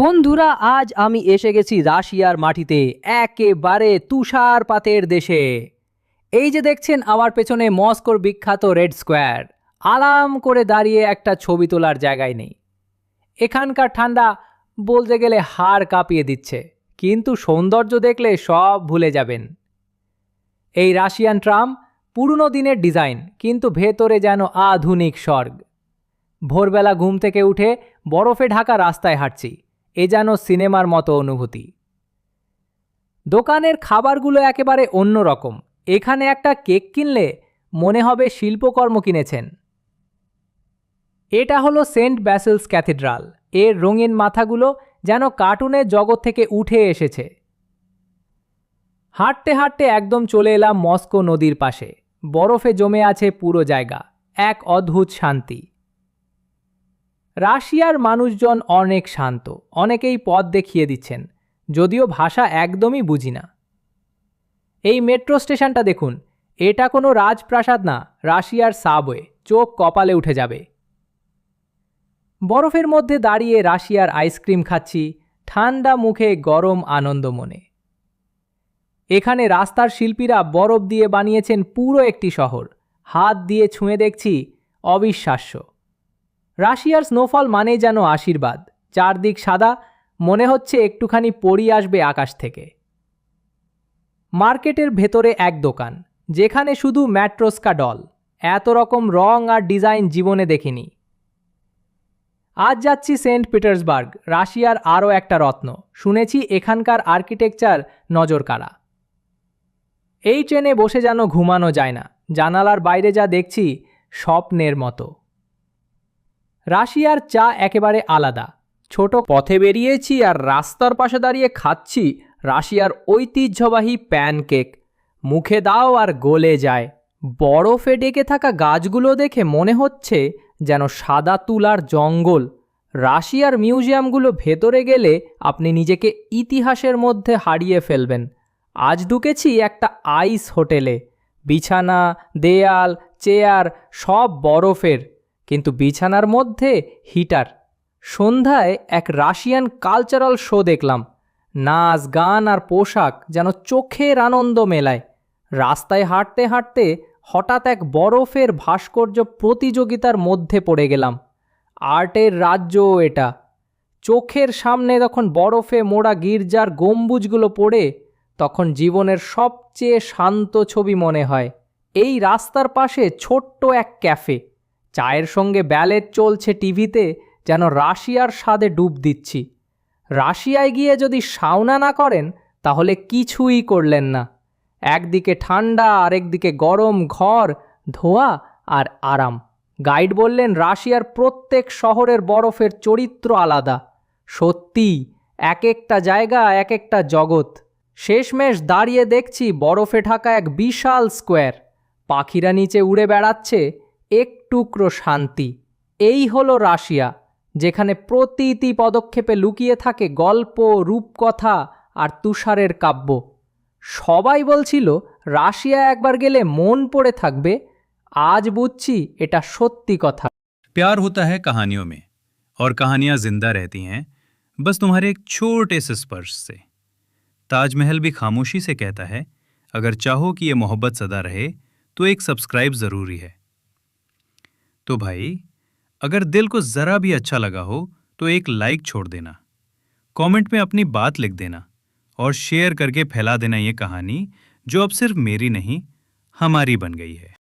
বন্ধুরা, আজ আমি এসে গেছি রাশিয়ার মাটিতে, একেবারে তুষারপাতের দেশে। এই যে দেখছেন, আমার পেছনে মস্কোর বিখ্যাত রেড স্কোয়ার। আরাম করে দাঁড়িয়ে একটা ছবি তোলার জায়গায় নেই। এখানকার ঠান্ডা বলতে গেলে হাড় কাঁপিয়ে দিচ্ছে, কিন্তু সৌন্দর্য দেখলে সব ভুলে যাবেন। এই রাশিয়ান ট্রাম, পুরনো দিনের ডিজাইন, কিন্তু ভেতরে যেন আধুনিক স্বর্গ। ভোরবেলা ঘুম থেকে উঠে বরফে ঢাকা রাস্তায় হাঁটছি। এ যেন সিনেমার মতো অনুভূতি। দোকানের খাবারগুলো একেবারে অন্যরকম এখানে একটা কেক কিনলে মনে হবে শিল্পকর্ম কিনেছেন। এটা হলো সেন্ট ব্যাসেলস ক্যাথিড্রাল। এর রঙিন মাথাগুলো যেন কার্টুনের জগৎ থেকে উঠে এসেছে। হাঁটতে হাঁটতে একদম চলে এলাম মস্কো নদীর পাশে। বরফে জমে আছে পুরো জায়গা। এক অদ্ভুত শান্তি। রাশিয়ার মানুষজন অনেক শান্ত, অনেকেই পথ দেখিয়ে দিচ্ছেন, যদিও ভাষা একদমই বুঝি না। এই মেট্রো স্টেশনটা দেখুন, এটা কোনো রাজপ্রাসাদ না, রাশিয়ার সাবওয়ে, চোখ কপালে উঠে যাবে। বরফের মধ্যে দাঁড়িয়ে রাশিয়ার আইসক্রিম খাচ্ছি, ঠান্ডা মুখে গরম আনন্দ মনে। এখানে রাস্তার শিল্পীরা বরফ দিয়ে বানিয়েছেন পুরো একটি শহর, হাত দিয়ে ছুঁয়ে দেখছি অবিশ্বাস্য। রাশিয়ার স্নোফল মানেই যেন আশীর্বাদ। চারদিক সাদা, মনে হচ্ছে একটুখানি পড়ি আসবে আকাশ থেকে। মার্কেটের ভেতরে এক দোকান, যেখানে শুধু ম্যাট্রোস্কা ডল। এত রকম রং আর ডিজাইন জীবনে দেখিনি। আজ যাচ্ছি সেন্ট পিটার্সবার্গ, রাশিয়ার আরও একটা রত্ন। শুনেছি এখানকার আর্কিটেকচার নজর কাড়া এই ট্রেনে বসে যেন ঘুমানো যায় না। জানালার বাইরে যা দেখছি, স্বপ্নের মতো। রাশিয়ার চা একেবারে আলাদা। ছোট পথে বেরিয়েছি আর রাস্তার পাশে দাঁড়িয়ে খাচ্ছি রাশিয়ার ঐতিহ্যবাহী প্যানকেক। মুখে দাও আর গলে যায়। বরফে ডেকে থাকা গাছগুলো দেখে মনে হচ্ছে যেন সাদা তুলার জঙ্গল। রাশিয়ার মিউজিয়ামগুলো ভেতরে গেলে আপনি নিজেকে ইতিহাসের মধ্যে হারিয়ে ফেলবেন। আজ ঢুকেছি একটা আইস হোটেলে। বিছানা, দেয়াল, চেয়ার সব বরফের। কিন্তু বিছানার মধ্যে হিটার। সন্ধ্যায় এক রাশিয়ান কালচারাল শো দেখলাম। নাচ, গান আর পোশাক যেন চোখের আনন্দ মেলায়। রাস্তায় হাঁটতে হাঁটতে হঠাৎ এক বরফের ভাস্কর্য প্রতিযোগিতার মধ্যে পড়ে গেলাম। আর্টের রাজ্য এটা। চোখের সামনে তখন বরফে মোড়া গির্জার গম্বুজগুলো পড়ে, তখন জীবনের সবচেয়ে শান্ত ছবি মনে হয়। এই রাস্তার পাশে ছোট্ট এক ক্যাফে। চায়ের সঙ্গে ব্যালেট চলছে টিভিতে যেন রাশিয়ার স্বাদে ডুব দিচ্ছি। রাশিয়ায় গিয়ে যদি সাউনা না করেন, তাহলে কিছুই করলেন না। একদিকে ঠান্ডা, আরেকদিকে গরম, ঘর, ধোয়া আর আরাম। গাইড বললেন, রাশিয়ার প্রত্যেক শহরের বরফের চরিত্র আলাদা। সত্যি, এক একটা জায়গা, এক একটা জগৎ। শেষমেশ দাঁড়িয়ে দেখছি বরফে ঢাকা এক বিশাল স্কোয়ার। পাখিরা নিচে উড়ে বেড়াচ্ছে এক টুকরো শান্তি এই হলো রাশিয়া যেখানে প্রতিটি পদক্ষেপে লুকিয়ে থাকে গল্প রূপকথা আর তুষারের কাব্য সবাই বলছিল রাশিয়া একবার গেলে মন পড়ে থাকবে আজ বুঝছি এটা সত্যি কথা प्यार होता है कहानियों में और कहानियां जिंदा रहती हैं बस तुम्हारे एक छोटे से स्पर्श से ताजमहल भी खामोशी से कहता है अगर चाहो कि ये मोहब्बत सदा रहे तो एक सब्सक्राइब ज़रूरी है तो भाई, अगर दिल को ज़रा भी अच्छा लगा हो तो एक लाइक छोड़ देना। कमेंट में अपनी बात लिख देना और शेयर करके फैला देना ये कहानी, जो अब सिर्फ़ मेरी नहीं, हमारी बन गई है।